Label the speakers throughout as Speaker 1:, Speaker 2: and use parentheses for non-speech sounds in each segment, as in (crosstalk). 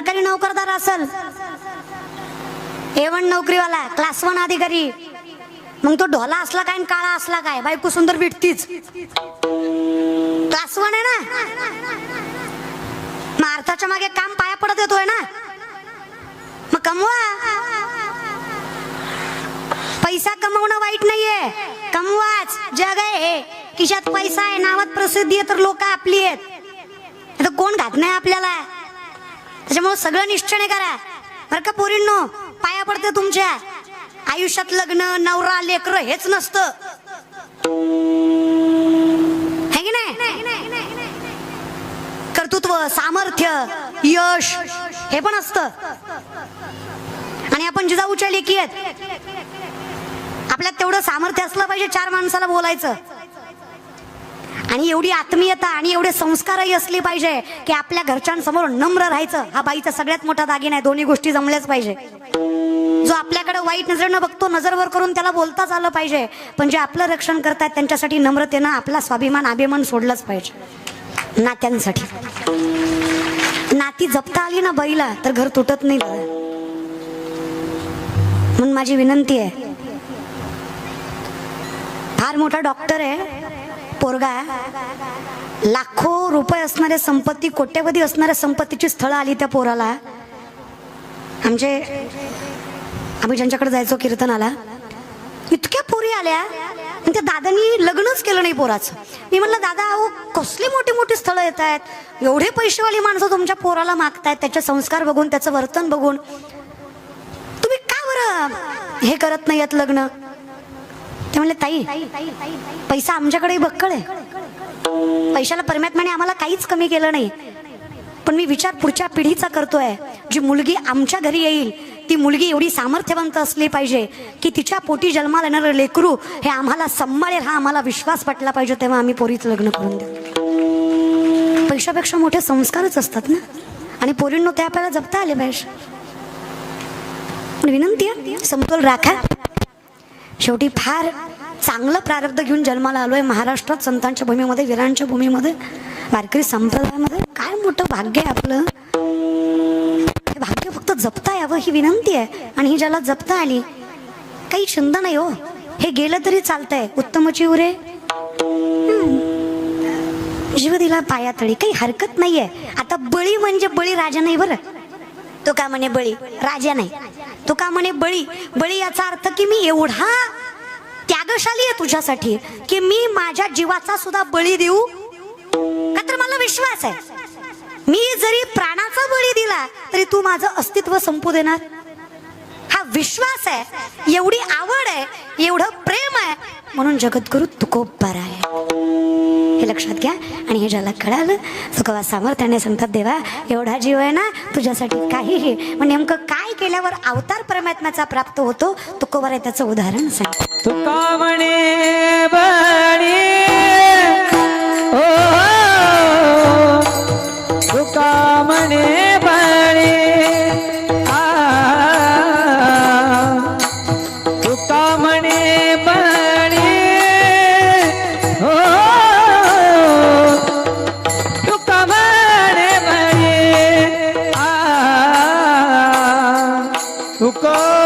Speaker 1: सरकारी नोकरदार असल. ए वन नोकरीवाला क्लास वन अधिकारी. मग तो ढोला असला काय काळा असला काय? बायको सुंदर भेटतीच. क्लास वन आहे ना? मग अर्थाच्या मागे काम पाया पडत येतोय ना? मग कमवा. पैसा कमवणं वाईट नाहीये. कमवाच. जग आहे किशात खिशात पैसा आहे नावात प्रसिद्धी आहे तर लोक आपली आहेत. आता कोण घात नाही आपल्याला? त्याच्यामुळे सगळं निश्चय करा बरं का पोरींनो? पाया पडते तुमच्या. आयुष्यात लग्न नवरा लेकर हेच नसतं. है की नाही? कर्तृत्व सामर्थ्य यश हे पण असतं. आणि आपण जिजाऊच्या लेखी आहेत. आपल्यात तेवढं सामर्थ्य असलं पाहिजे चार माणसाला बोलायचं. आणि एवढी आत्मीयता आणि एवढे संस्कारही असले पाहिजे की आपल्या घरच्यांसमोर नम्र राहायचं हा बाईचा सगळ्यात मोठा दागिना आहे. दोन्ही गोष्टी जमल्याच पाहिजे. जो आपल्याकडे वाईट नजरेनं बघतो नजरवर करून त्याला बोलताच आलं पाहिजे. पण जे आपलं रक्षण करतात त्यांच्यासाठी नम्रतेनं आपला स्वाभिमान अभिमान सोडलाच पाहिजे. नात्यांसाठी. नाती जपता आली ना बाईला तर घर तुटत नाही म्हणून माझी विनंती आहे. फार मोठा डॉक्टर आहे. पोरगा लाखो रुपये असणाऱ्या संपत्ती कोट्यवधी असणाऱ्या संपत्तीची स्थळं आली त्या पोराला. आमचे आम्ही ज्यांच्याकडे जायचो कीर्तनाला इतक्या पोरी आल्या. आणि त्या दादानी लग्नच केलं नाही पोराचं. मी म्हणलं दादा अहो कसली मोठी मोठी स्थळं येत आहेत? एवढे पैसेवाली माणसं तुमच्या पोराला मागतायत त्याचे संस्कार बघून त्याचं वर्तन बघून. तुम्ही का बरं हे करत नाही आहेत लग्न? ते म्हणले ताई पैसा आमच्याकडे बक्कळ आहे. पैशाला परमात्म्याने आम्हाला काहीच कमी केलं नाही. पण मी विचार पुढच्या पिढीचा करतोय. जी मुलगी आमच्या घरी येईल ती मुलगी एवढी सामर्थ्यवंत असली पाहिजे की तिच्या पोटी जन्माला येणारं लेकरू हे आम्हाला सांभाळेल हा आम्हाला विश्वास पटला पाहिजे तेव्हा आम्ही पोरीचं लग्न करून देऊ. पैशापेक्षा मोठे संस्कारच असतात ना? आणि पोरींनो ते आपल्याला जपता आले पाहिजे. पण विनंती आहे. समतोल राखा. शेवटी फार चांगलं प्रारब्ध घेऊन जन्माला आलोय महाराष्ट्रात संतांच्या भूमीमध्ये वीरांच्या भूमीमध्ये वारकरी संप्रदायामध्ये. काय मोठं भाग्य आहे आपलं. हे भाग्य फक्त जपता यावं ही विनंती आहे. आणि ही ज्याला जपता आली काही छंद नाही हो. हे गेलं तरी चालतंय. उत्तमची उरे जीव दिला पायातळी काही हरकत नाहीये. आता बळी म्हणजे बळी राजा नाही बरं. तो का म्हणे बळी? राजा नाही. तो का म्हणे बळी बळी याचा अर्थ की मी एवढा त्यागशाली आहे तुझ्यासाठी की मी माझ्या जीवाचा सुद्धा बळी देऊ? का तर मला विश्वास आहे? मी जरी प्राणाचा बळी दिला तरी तू माझं अस्तित्व संपू देणार? हा विश्वास आहे एवढी आवड आहे एवढं प्रेम आहे म्हणून जगद्गुरु तुकोबर आहे लक्षात घ्या. आणि हे ज्याला कळालं सुखवा सामर्थ्याने सांगतात देवा एवढा जीव आहे ना तुझ्यासाठी काहीही. मग नेमकं काय केल्यावर अवतार परमात्म्याचा प्राप्त होतो तुकोबर आहे त्याचं उदाहरण सांग.
Speaker 2: तुका म्हणे ओ तुका Look out!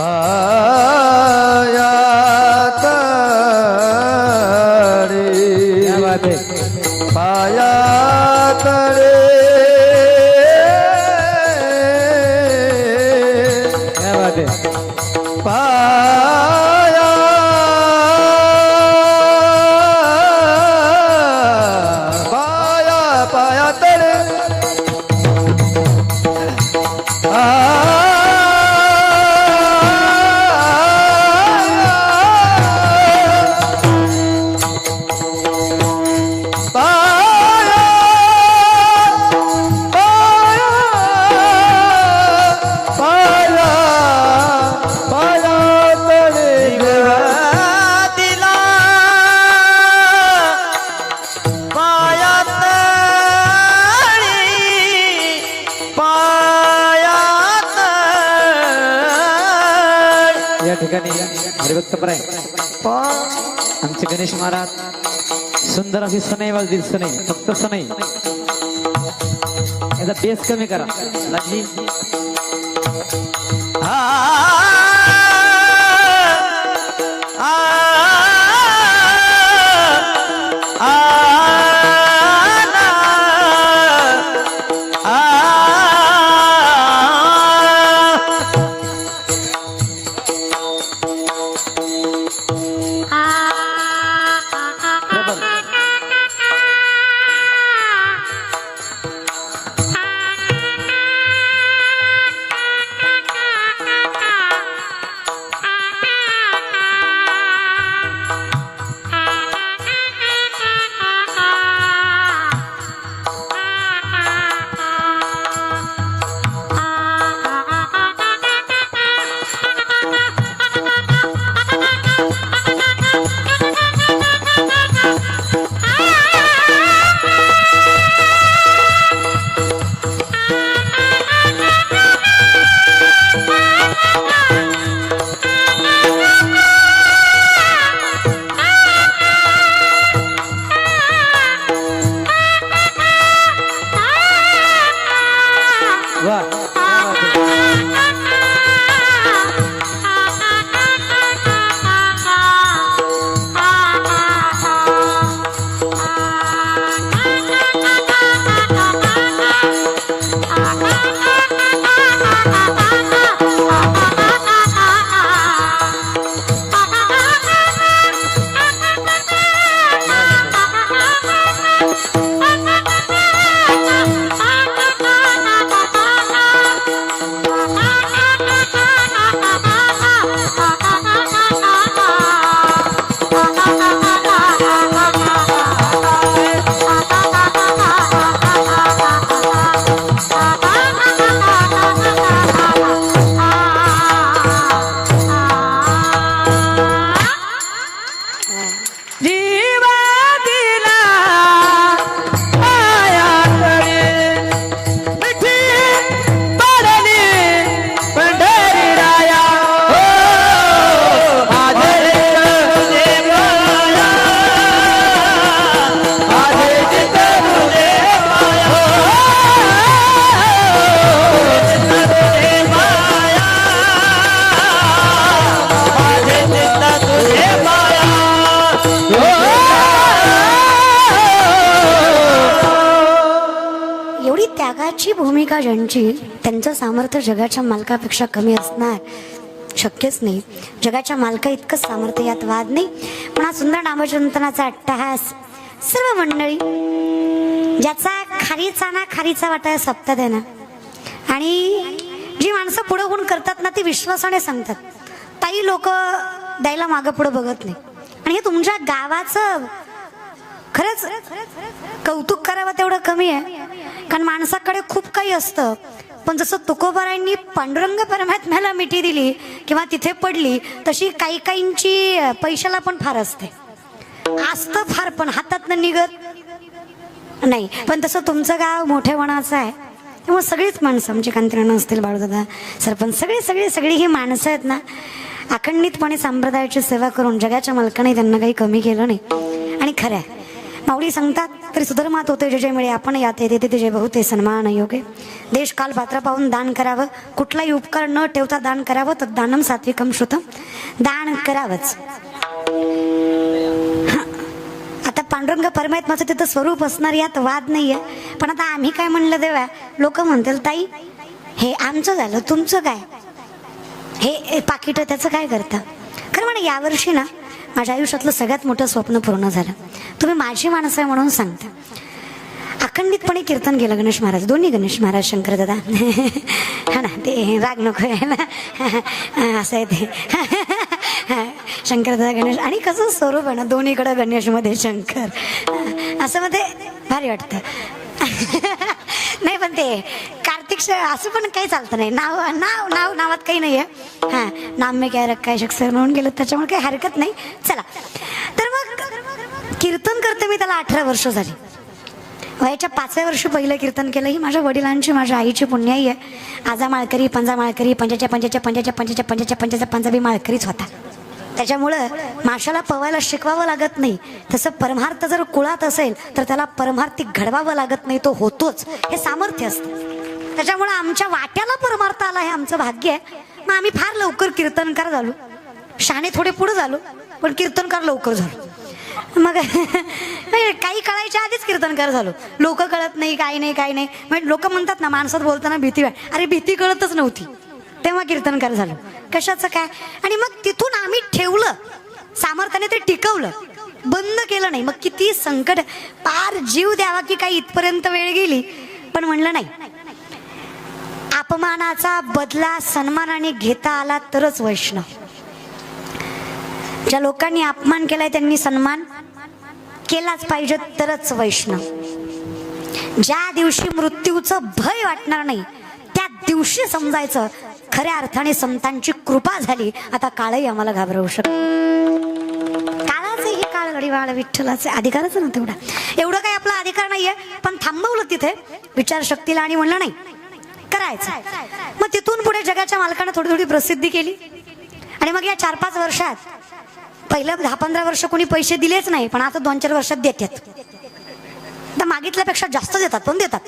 Speaker 2: ah सुंदर अशी सनई वाजतील सनई फक्त सनई. याचा बेस कमी करा. लाजी हा.
Speaker 1: वा त्यागाची ज्यांची त्यांचं सामर्थ्य जगाच्या मालकापेक्षा कमी असणार. शक्यच नाही. जगाच्या मालका इतकंच सामर्थ्य यात वाद नाही. पण हा सुंदर नामचिंतनाचा अट्टहास सर्व मंडळी ज्याचा खारीचा ना खारीचा वाटा सप्ताह आहे ना. आणि जी माणसं पुढं होऊन करतात ना ती विश्वासाने सांगतात. ताई लोक द्यायला मागं पुढं बघत नाही. आणि हे तुमच्या गावाचं खरंच कौतुक करावं तेवढं कमी आहे. कारण माणसाकडे खूप काही असतं. पण जसं तुकोबारांनी पांडुरंग परमात्म्याला मिठी दिली किंवा तिथे पडली तशी काही काहींची पैशाला पण फार असते. असतं फार पण हातातनं निघत. नाही पण तसं तुमचं गाव मोठेपणाचं आहे. त्यामुळे सगळीच माणसं आमची कांतीराणं असतील बाळूदादा सरपंच सगळी सगळी सगळी ही माणसं आहेत ना अखंडितपणे संप्रदायाची सेवा करून जगाच्या मालकाने त्यांना काही कमी केलं नाही. आणि खरं आहे माऊली सांगतात तरी सुधर्मात होते जे जे मिळे आपण यात येते ते जे बहुते सन्मान योगे. देश काल पात्र पाहून दान करावं. कुठलाही उपकार न ठेवता दान करावं. तर दानम सात्विकम श्रुतम दान करावंच. आता पांडुरंग परमात्माचं तिथं स्वरूप असणार यात वाद नाहीये. पण आता आम्ही काय म्हणलं देवा? लोक म्हणतील ताई हे आमचं झालं तुमचं काय? हे पाकिटं पाकिट त्याचं काय करतं? खरं म्हणा यावर्षी ना माझ्या आयुष्यातलं सगळ्यात मोठं स्वप्न पूर्ण झालं. तुम्ही माझी माणसं आहे म्हणून सांगता. अखंडितपणे कीर्तन केलं गणेश महाराज. दोन्ही गणेश महाराज शंकर दादा. (laughs) हा ना ते राग नको आहे ना (laughs) असं आहे ते. (laughs) शंकर दादा गणेश आणि कसं स्वरूप आहे ना दोन्हीकडं गणेशमध्ये शंकर. असं मध्ये भारी वाटतं. नाही पण ते कार्तिक श- असं पण काही चालतं नाही. नाव नाव नाव नावात काही नाही आहे हां नाम मी काय रक्काय शक्सर म्हणून गेलं त्याच्यामुळे काही हरकत नाही. चला. कीर्तन मी त्याला अठरा वर्ष झाली. वयाच्या पाचव्या वर्षी पहिलं कीर्तन केलं. ही माझ्या वडिलांची माझ्या आईची पुण्याई आहे. आजा माळकरी पंजा माळकरी पंजाच्या पंजाच्या पंजाच्या पंजाच्या पंजाच्या पंजाचा पंजाबी माळकरीच होता. त्याच्यामुळं माशाला पवायला शिकवावं लागत नाही. तसं परमार्थ जर कुळात असेल तर त्याला परमार्थी घडवावं लागत नाही. तो होतोच. हे सामर्थ्य असतं. त्याच्यामुळं आमच्या वाट्याला परमार्थ आला हे आमचं भाग्य आहे. मग आम्ही फार लवकर कीर्तनकार झालो. शाणे थोडे पुढे झालो पण कीर्तनकार लवकर झालो. मग (laughs) म्हणजे काही कळायच्या आधीच कीर्तनकार झालो. लोक कळत नाही काही नाही काही नाही. म्हणजे लोक म्हणतात ना माणसात बोलताना भीती वाट. अरे भीती कळतच नव्हती. तेव्हा कीर्तनकार झालो. कशाचं काय? आणि मग तिथून आम्ही ठेवलं. सामर्थ्याने ते टिकवलं. बंद केलं नाही. मग किती संकट. पार जीव द्यावा की काही इथपर्यंत वेळ गेली पण म्हणलं नाही. अपमानाचा बदला सन्मानाने घेता आला तरच वैष्णव. ज्या लोकांनी अपमान केलाय त्यांनी सन्मान केलाच पाहिजे तरच वैष्णव. ज्या दिवशी मृत्यूचं भय वाटणार नाही त्या दिवशी समजायचं. खऱ्या अर्थाने संतांची कृपा झाली. आता काळही आम्हाला घाबरवू शकतो काळाचे ही काळ गडीवाळ विठ्ठलाचे अधिकारच ना तेवढा. एवढं काही आपला अधिकार नाहीये पण थांबवलं तिथे. विचारशक्तीला आणि म्हणलं नाही. करायचं. मग तिथून पुढे जगाच्या मालकानं थोडी थोडी प्रसिद्धी केली. आणि मग या चार पाच वर्षात पहिलं दहा पंधरा वर्ष कोणी पैसे दिलेच नाही पण आता दोन चार वर्षात देतात. तर मागितल्यापेक्षा जास्त देतात पण देतात.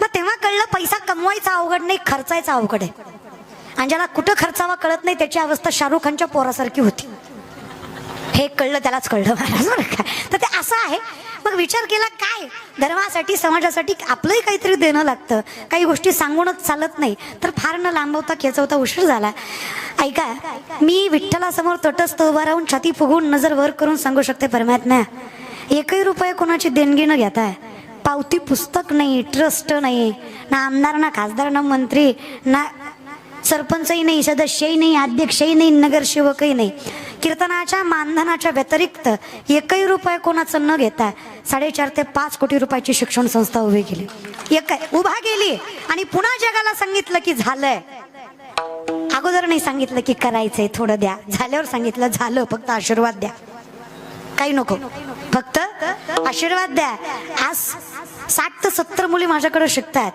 Speaker 1: मग तेव्हा कळलं पैसा कमवायचा अवघड नाही खर्चायचा अवघड आहे. आणि ज्याला कुठं खर्चावा कळत नाही त्याची अवस्था शाहरुख खानच्या पोरासारखी होती. हे कळलं त्यालाच कळलं महाराज बरं का? तर ते असं आहे. मग विचार केला काय? धर्मासाठी समाजासाठी आपलंही काहीतरी देणं लागतं. काही गोष्टी सांगूनच चालत नाही. तर फार न लांबवता खेचवता उशीर झाला. ऐका मी विठ्ठलासमोर तटस्थ उभा राहून छाती फुगून नजर वर करून सांगू शकते परमात्म्या एकही रुपये कोणाची देणगी न घेताय पावती पुस्तक नाही ट्रस्ट नाही. ना आमदार ना खासदार ना मंत्री ना सरपंचही नाही सदस्यही नाही अध्यक्षही नाही नगरसेवकही नाही. कीर्तनाच्या मानधनाच्या व्यतिरिक्त एकही रुपये कोणाचं न घेता साडेचार ते पाच कोटी रुपयाची शिक्षण संस्था उभी केली. एक उभा गेली आणि पुन्हा जगाला सांगितलं की झालंय. अगोदर नाही सांगितलं की करायचंय थोडं द्या. झाल्यावर सांगितलं झालं फक्त आशीर्वाद द्या. काही नको. फक्त आशीर्वाद द्या. आज साठ ते सत्तर मुली माझ्याकडे शिकतात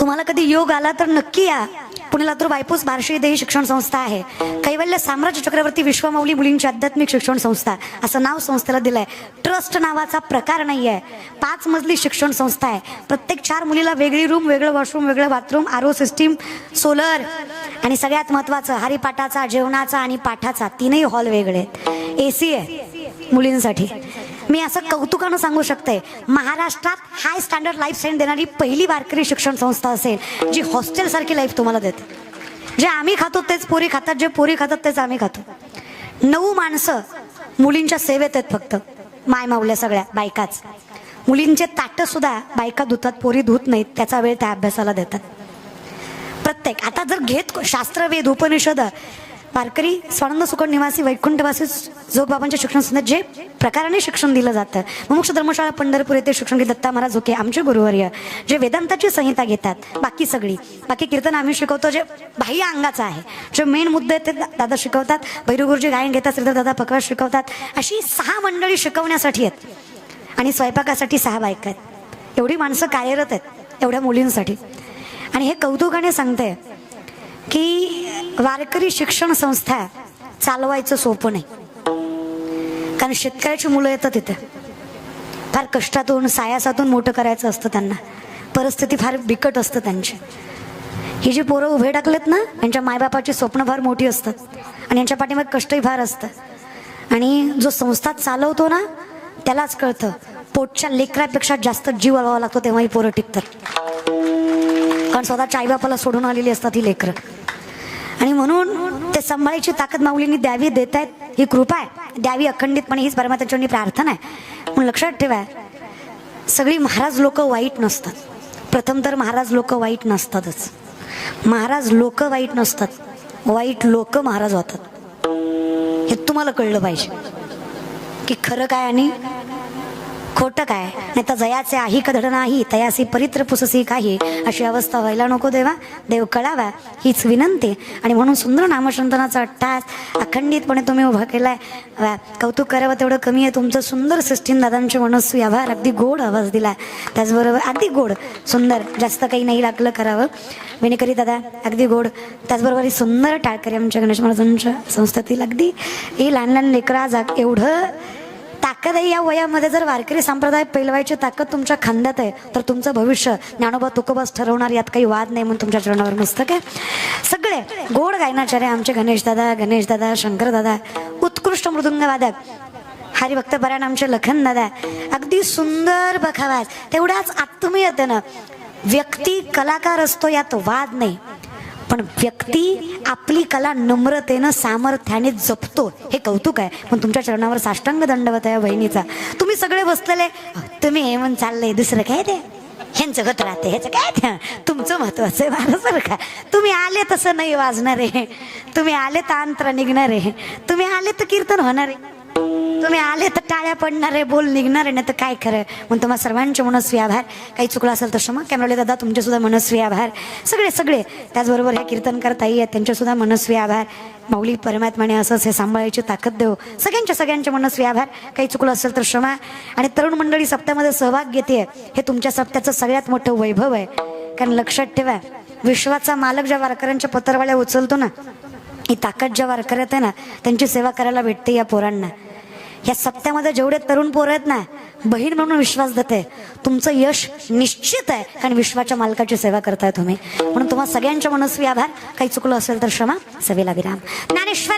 Speaker 1: तुम्हाला कधी योग आला तर नक्की या. पुण्याला तर बायपूस बार्शी देही शिक्षण संस्था आहे. कैवल्य साम्राज्य चक्रवर्ती विश्वमौली मुलींची आध्यात्मिक शिक्षण संस्था. असं नाव संस्थेला दिलंय. ट्रस्ट नावाचा प्रकार नाही आहे पाच मजली शिक्षण संस्था आहे. प्रत्येक चार मुलीला वेगळी रूम वेगळं वॉशरूम वेगळं बाथरूम आरो सिस्टीम सोलर आणि सगळ्यात महत्वाचं हरिपाठाचा जेवणाचा आणि पाठाचा. तीनही हॉल वेगळे. ए सी आहे मुलींसाठी. मी असं कौतुकानं सांगू शकते महाराष्ट्रात हाय स्टँडर्ड लाईफ स्टाईल देणारी पहिली वारकरी शिक्षण संस्था असेल जी हॉस्टेल सारखी लाईफ तुम्हाला देते. जे आम्ही खातो तेच पोरी खातात जे पोरी खातात तेच आम्ही खातो. नऊ माणसं मुलींच्या सेवेत आहेत फक्त माय मावल्या सगळ्या बायकाच. मुलींचे ताटं सुद्धा बायका धुतात पोरी धुत नाहीत त्याचा वेळ त्या अभ्यासाला देतात. प्रत्येक आता जर घेत शास्त्रवेद उपनिषद वारकरी स्वानंद सुकट निवासी वैकुंठवासी जोगबाबांच्या शिक्षण संस्थेत जे प्रकाराने शिक्षण दिलं जातं. मुमुक्ष धर्मशाळा पंढरपूर येथे शिक्षण घेत दत्ता महाराज झोके आमचे गुरुवर्य जे वेदांताची संहिता घेतात बाकी सगळी. बाकी कीर्तन आम्ही शिकवतो जे बाह्य अंगाचं आहे. जे मेन मुद्दे आहेत ते दादा शिकवतात. भैरवगुरुजी गायन घेतात श्रीधर दादा पकवास शिकवतात. अशी सहा मंडळी शिकवण्यासाठी आहेत. आणि स्वयंपाकासाठी सहा बायका आहेत. एवढी माणसं कार्यरत आहेत एवढ्या मुलींसाठी. आणि हे कौतुकाने सांगते की वारकरी शिक्षण संस्था चालवायचं सोपं नाही. कारण शेतकऱ्याची मुलं येतात तिथे फार कष्टातून सायासातून मोठं करायचं असतं त्यांना. परिस्थिती फार बिकट असतं त्यांची. ही जी पोरं उभे टाकलेत ना यांच्या मायबापाची स्वप्न फार मोठी असतात आणि यांच्या पाठीमागे कष्टही फार असतं. आणि जो संस्था चालवतो ना त्यालाच कळतं. पोटच्या लेकरापेक्षा जास्त जीव लावावा लागतो तेव्हा ही पोरं टिकतात. कारण स्वतःच्या आईबापाला सोडून आलेली असतात ही लेकरं. आणि म्हणून ते सांभाळायची ताकद माऊलींनी द्यावी देत आहेत ही कृपा आहे. द्यावी अखंडितपणे हीच परमात्याची प्रार्थना आहे. म्हणून लक्षात ठेवा सगळी महाराज लोक वाईट नसतात. प्रथम तर महाराज लोक वाईट नसतातच. महाराज लोक वाईट नसतात. वाईट लोक महाराज होतात. हे तुम्हाला कळलं पाहिजे. की खरं काय आणि खोटं काय? नाही तर जयाचे आही कधड नाही तयासी परित्र पुससी काही. अशी अवस्था व्हायला नको देवा. देव कळावा हीच विनंती. आणि म्हणून सुंदर नामशंतनाचा अट्टास अखंडितपणे तुम्ही उभा केलाय. वा, कौतुक करावं तेवढं कमी आहे. तुमचं सुंदर सिस्टीन दादांचे मनस्वी आभार अगदी गोड आवाज दिला. त्याचबरोबर अगदी गोड सुंदर जास्त काही नाही लागलं करावं. विणेकरी दादा अगदी गोड. त्याचबरोबर ही सुंदर टाळकरी आमच्या गणेश महाराजांच्या संस्थेतील अगदी. ही लहान लहान लेकरा जाग एवढं ताकद आहे या वयामध्ये. जर वारकरी संप्रदाय पेलवायची ताकद तुमच्या खांद्यात आहे तर तुमचं भविष्य ज्ञानोबा तुकोबास ठरवणार यात काही वाद नाही म्हणून तुमच्या चरणावर मस्तक आहे. सगळे गोड गायनाचार्य आमचे गणेशदादा गणेशदादा शंकरदादा उत्कृष्ट मृदुंगवादक हरिभक्त परायण आमचे लखन दादा अगदी सुंदर बखावाज तेवढाच आत्मीयतेनं व्यक्ती कलाकार असतो यात वाद नाही. पण व्यक्ती आपली कला नम्रतेनं सामर्थ्याने जपतो. हे कौतुक आहे. पण तुमच्या चरणावर साष्टांग दंडवत आहे बहिणीचा तुम्ही सगळे बसलेले. तुम्ही हे म्हणून चाललंय दुसरं काय ते? ह्यांचं गत राहते ह्याचं काय ते? तुमचं महत्वाचं आहे मला सर का? तुम्ही आले तसं नाही वाजणार. आहे तुम्ही आले तर अंतर निघणार. आहे तुम्ही आले तर कीर्तन होणार. आहे तुम्ही आले तर टाळ्या पडणार आहे बोल निघणार आहे नाही तर काय खरं? म्हणून तुम्हाला सर्वांचे मनस्वी आभार. काही चुकलं असेल तर क्षमा. कॅमेराले दादा तुमचे सुद्धा मनस्वी आभार. सगळे सगळे. त्याचबरोबर ह्या कीर्तनकार ताई आहेत त्यांच्यासुद्धा मनस्वी आभार. माऊली परमात्माने असंच हे सांभाळायची ताकद देऊ सगळ्यांच्या सगळ्यांचे मनस्वी आभार. काही चुकलं असेल तर क्षमा. आणि तरुण मंडळी सप्त्यामध्ये सहभाग घेते. हे तुमच्या सप्त्याचं सगळ्यात मोठं वैभव आहे. कारण लक्षात ठेवा विश्वाचा मालक ज्या वारकऱ्यांच्या पत्रवाळ्या उचलतो ना ही ताकद ज्या वारकऱ्यात आहे ना त्यांची सेवा करायला भेटते या पोरांना. या सप्त्यामध्ये जेवढे तरुण पोरं आहेत ना बहीण म्हणून विश्वास देते. तुमचं यश निश्चित आहे कारण विश्वाच्या मालकाची सेवा करताय तुम्ही. म्हणून तुम्हाला सगळ्यांच्या मनस्वी आभार. काही चुकलं असेल तर क्षमा सवेला विराम. ज्ञानेश्वर